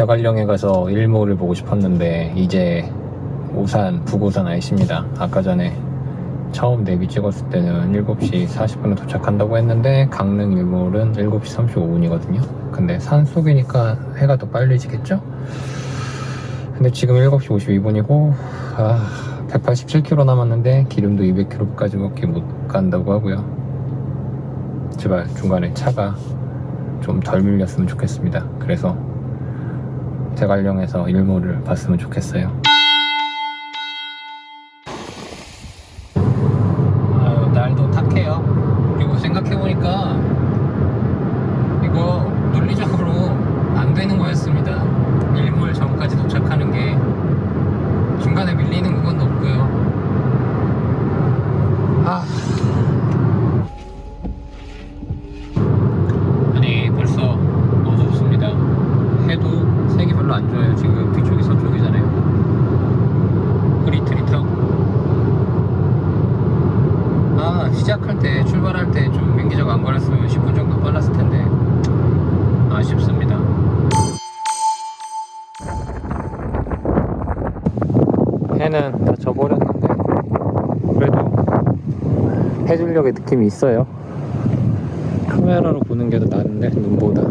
대관령에 가서 일몰을 보고 싶었는데 이제 오산 북오산 아이십니다. 아까 전에 처음 내비 찍었을 때는 7시 40분에 도착한다고 했는데 강릉 일몰은 7시 35분이거든요. 근데 산 속이니까 해가 더 빨리 지겠죠? 근데 지금 7시 52분이고 아 187km 남았는데 기름도 200km까지밖에 못 간다고 하고요. 제발 중간에 차가 좀 덜 밀렸으면 좋겠습니다. 그래서 대관령에서 일몰을 봤으면 좋겠어요 아유, 날도 탁해요. 그리고 생각해보니까 이거 논리적으로 안 되는 거였습니다. 일몰 전까지 도착하는 게 중간에 밀리는 그건 없고요. 아. 아니, 벌써 어둡습니다. 해도 색이 별로 안 좋아요. 지금 뒤쪽이 서쪽이잖아요. 흐릿흐릿하고. 아 시작할 때 출발할 때좀 민기적 안 걸었으면 10분 정도 빨랐을 텐데 아쉽습니다 해는 다 져버렸는데 그래도 해질녘의 느낌이 있어요 카메라로 보는 게 더 나은데 눈보다